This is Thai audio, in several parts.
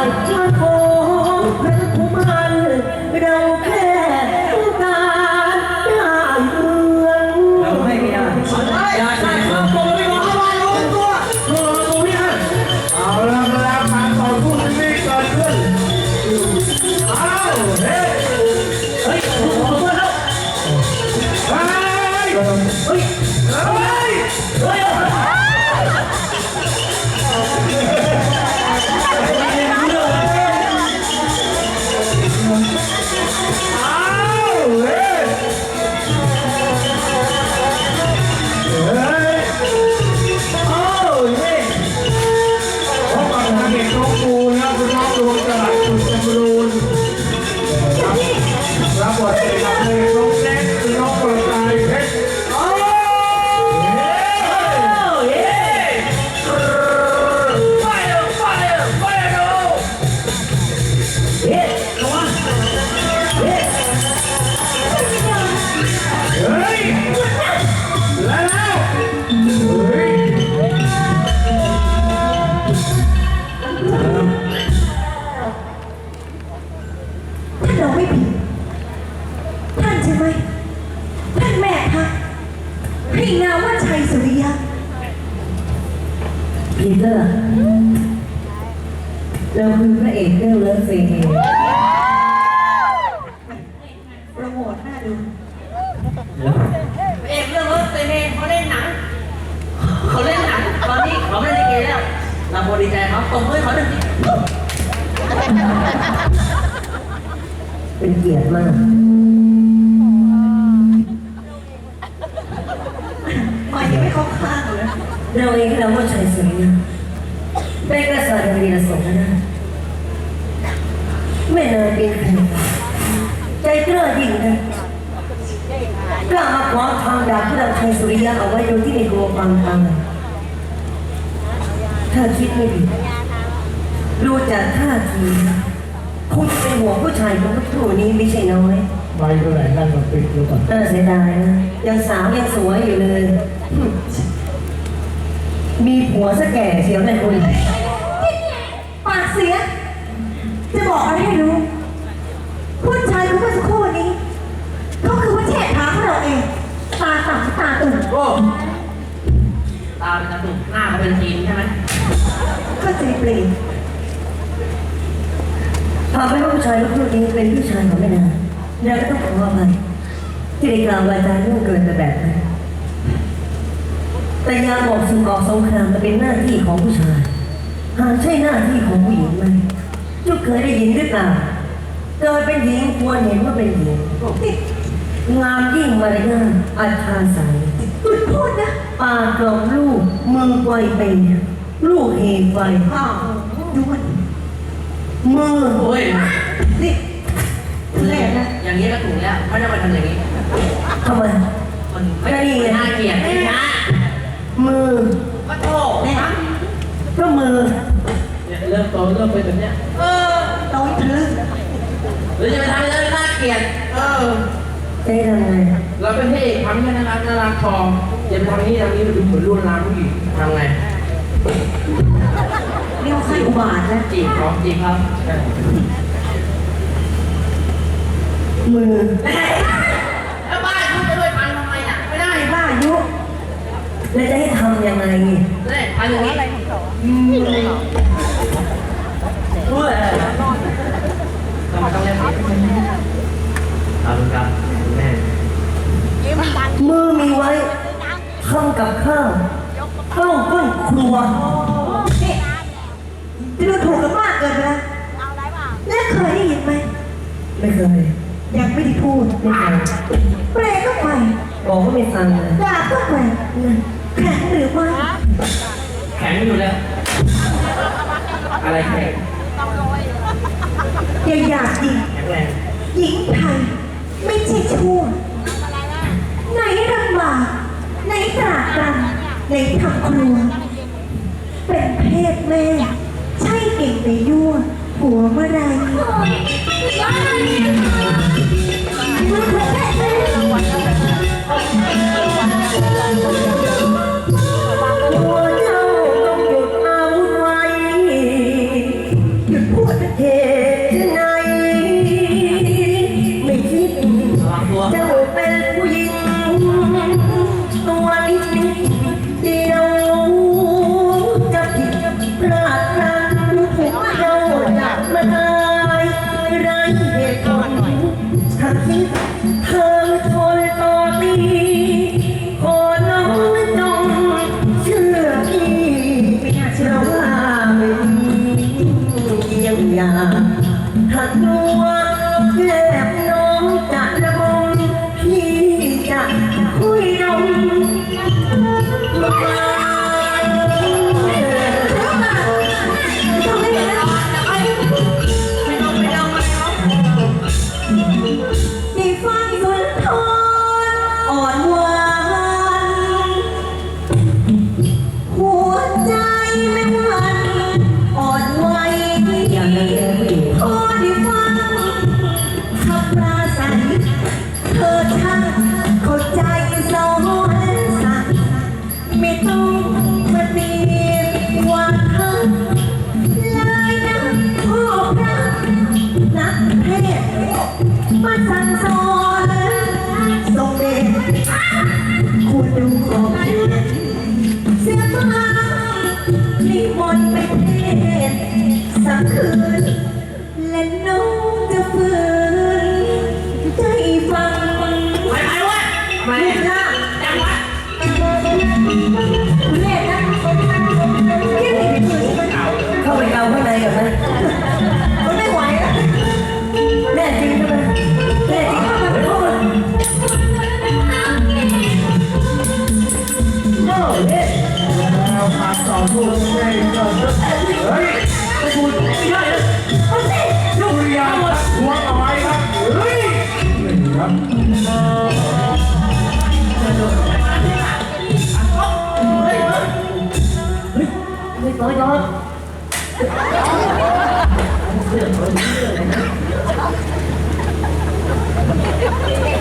ได้มาขอพระกุมารเรา พีเตอร์เราคือพระเอกเรื่องเลิฟซีนโปรโมทหน้าดูเอกเรื่องรถเซเนเขาเล่นหนังเขาเล่นหนังตอนนี้เขาไม่ได้ลิเกแล้วเราบดีใจเขาตบมือให้เขาหนึ่งทีเป็นเกียรติมากมันยังไม่เข้าข้างเลยเราเองเราว่าชัยสุริยะเป็นกษัตริย์วีรสมนะ ไม่นานเป็นใครใจกล้ายิ่งนะกล้ามาขวางทางดาบที่เราชัยสุริยะเอาไว้โดยที่ไม่กลัวฟังทางถ้าคิดไม่ดีดูจากท่าทีคงจะเป็นห่วงผู้ชายคนทุกผู้นี้ไม่ใช่น้อยไปเท่าไหร่นั่นมาปิดดูก่อนน่าเสียดายนะยังสาวยังสวยอยู่เลยหึมีผัวซะแก่เชียวนะคุณปากเสีย จะบอกอะไรให้รู้ผู้ชายคนเมื่อสักครู่นี้เขาคือว่าเชษฐาของเราเองตาต่ำตาตึงโอ้ตาเป็นกระตุกหน้าเขาเป็นทีนใช่ไหมก็จะเปลี่ยนพาไปว่าผู้ชายลูกคู่นี้เป็นผู้ชายของแม่นางเราก็ต้องขออภัยที่ได้กล่าววาจาล่วงเกินไปแบบนั้นแต่ยามบอกสึกออกสงครามมันเป็นหน้าที่ของผู้ชายหากใช่หน้าที่ของผู้หญิงไหม ลูกเคยได้ยินหรือเปล่าเกิดเป็นหญิงควรเห็นว่าเป็นหญิงงามยิ่งมารยาทอัธยาศัยหยุดพูดนะปากกลอมลูกมือไกวไปลูกเฮไฟอ้าวดูมันมือโอ้ยนี่แหลกนะอย่างนี้ก็ถูกแล้วไม่ได้มาทำอย่างนี้ทำไมมันไม่ได้น่าเกลียดไม่นะมือก็โทษนะก็มือเนี่ยเริ่มโตเริ่มเป็นแบบเนี้ย เออ น้อยทะลึ่ง หรือ จะไปทำให้เรื่อน่าเกลียด เออจะให้ทำไงเราเป็นพระเอกทำให้นารานาราทออย่าไปทำนี้ทำนี้มันดูเหมือนลวนลามผู้หญิงทำไงนี่ว่าขั้นอุบาทนะจีบเขาจีบเขามือแล้วบ้านคุณจะด้วยพันทำไมอะไม่ได้บ้าอายุแล้วจะให้ทำยังไงเนี่ยพันอย่างนี้อืมเว้ยทำไมต้อ เล่นแบบนี้ขอบคุณครับคุณแม่มือมีไว้ทำกับข้าวเข้าก้นครัวนี่จะดูถูกกันมากเกินไปแล้วแล้วเคยได้ยินไหม ไม่เคย ยังไม่ได้พูดไม่เคยเปรย์ก็ไปบอกก็ไม่ฟังเลยด่าก็ไปแข็งหรือไม่แข็งอยู่แล้ว อะไรแข็งอย่าอยากยิงแข็งแรง หญิงไทยไม่ใช่ชั่ว ไหนลำบากไหนตรากตรำไหนทำ ครัว เป็นเพศแม่ ใช่เก่งไปยั่ว หัวเมื่อไรมันคงแค่เอ๊ะตัวเจ้าต้องหยุดเอาไว้ หยุดพูดนะเหตุไหนไม่คิดเจ้าเป็นผู้หญิง คืน และน้องจะฟื้น ไม่ต่อยอด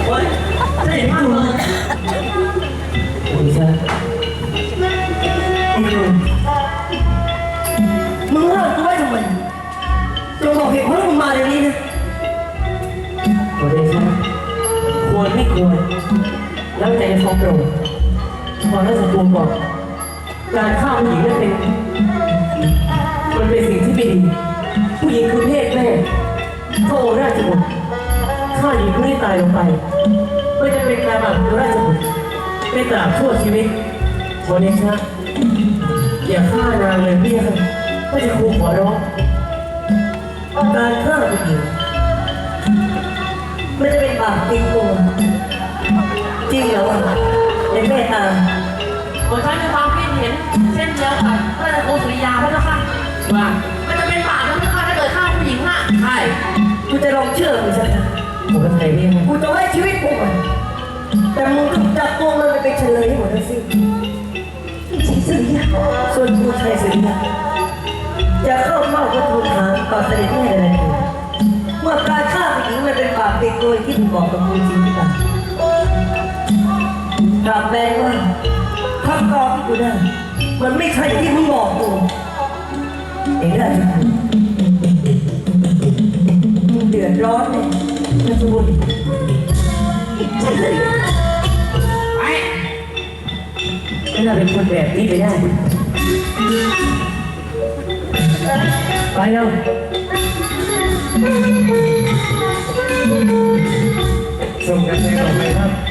เว้ยจะเห็นว่ามึงผมจะไอ้หนุ่มมึงห้ามกูไว้ทำไมจงบอกเหตุผลมึงมาเดี๋ยวนี้นะขอเดชะควรไม่ควรแล้วใจจะฟ้องโปรดขอรัชภูมิบอกการฆ่าผู้หญิงนั้นเป็นมัน เป็นสิ่งที่ไม่ดี ผู้หญิงคือเพศแม่พระโอราชบุตรฆ่าหญิงผู้นี้ตายลงไปไม่จะเป็นการบังคับราชบุตรเป็นตราบชั่วชีวิตขอเดชะอย่าฆ่านางเลยพี่ค่ะก็จะครูขอร้องการฆ่าผู้หญิงมันจะเป็นบาปจริงตัวจริงเหรอวในเมตตาผมฉันมีความคิดเห็น เช่นเดียวกับพระราโอสุริยาพระเจ้าค่ะ ว่ามันจะเป็นบาปนะพระเจ้าค่ะถ้าเกิดฆ่าผู้หญิงอะใช่กูจะลองเชื่อมึงสักครั้งผมก็ใจพี่นะกูจะไว้ชีวิตกูมันแต่มึงต้องจับตัวมันไปเป็นเฉลยให้หมดทั้งสิ้นใช่สิยาส่วนกูชายสิงห์จะเข้าเฝ้าพระทูลถามต่อเสด็จแม่เลยเมื่อการฆ่าผู้หญิงมันเป็นบาปติดตัวที่มึงบอกกับกูจริงหรือเปล่ากลับแปลว่าคำตอบที่กูได้มันไม่ใช่ที่มึงบอกกู เองได้ไหมมึงเดือดร้อนเนี่ยนะสุบุญใช่สิไปไม่น่าเป็นคนแบบนี้ไปได้ ไปแล้วส่งกันเลยครับ